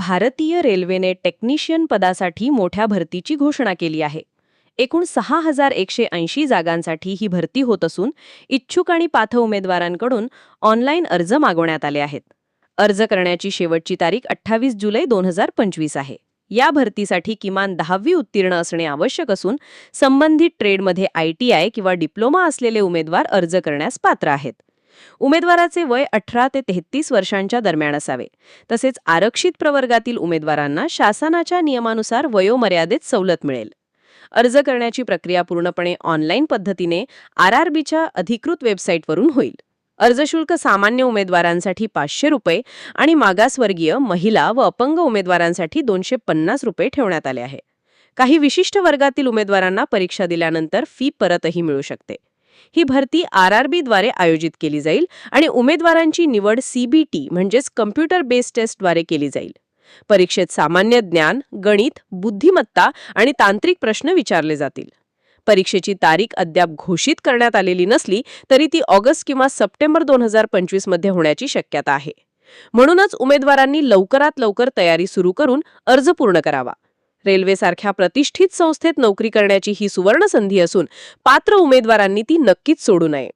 भारतीय रेल्वेने टेक्निशियन पदासाठी मोठ्या भरतीची घोषणा केली आहे. एकूण सहा हजार एकशे ऐंशी जागांसाठी ही भरती होत असून इच्छुक आणि पाथ उमेदवारांकडून ऑनलाईन अर्ज मागवण्यात आले आहेत. अर्ज करण्याची शेवटची तारीख अठ्ठावीस जुलै दोन हजार पंचवीस आहे. या भरतीसाठी किमान दहावी उत्तीर्ण असणे आवश्यक असून संबंधित ट्रेडमध्ये आय टी आय किंवा डिप्लोमा असलेले उमेदवार अर्ज करण्यास पात्र आहेत. उमेदवाराचे वय अठरा ते तेहतीस वर्षांच्या दरम्यान असावे. तसेच आरक्षित प्रवर्गातील उमेदवारांना शासनाच्या नियमानुसार वयोमर्यादेत सवलत मिळेल. अर्ज करण्याची प्रक्रिया पूर्णपणे ऑनलाईन पद्धतीने आर आर बीच्या अधिकृत वेबसाईटवरून होईल. अर्जशुल्क सामान्य उमेदवारांसाठी पाचशे रुपये आणि मागासवर्गीय महिला व अपंग उमेदवारांसाठी दोनशे पन्नास रुपये ठेवण्यात आले आहे. काही विशिष्ट वर्गातील उमेदवारांना परीक्षा दिल्यानंतर फी परतही मिळू शकते. ही भरती आर आर बीद्वारे आयोजित केली जाईल आणि उमेदवारांची निवड सीबीटी म्हणजेच कम्प्युटर बेस्ड टेस्टद्वारे केली जाईल. परीक्षेत सामान्य ज्ञान गणित बुद्धिमत्ता आणि तांत्रिक प्रश्न विचारले जातील. परीक्षेची तारीख अद्याप घोषित करण्यात आलेली नसली तरी ती ऑगस्ट किंवा सप्टेंबर दोन हजार पंचवीसमध्ये होण्याची शक्यता आहे. म्हणूनच उमेदवारांनी लवकरात लवकर तयारी सुरू करून अर्ज पूर्ण करावा. रेल्वेसारख्या प्रतिष्ठित संस्थेत नोकरी करण्याची ही सुवर्ण संधी असून पात्र उमेदवारांनी ती नक्कीच सोडू नये.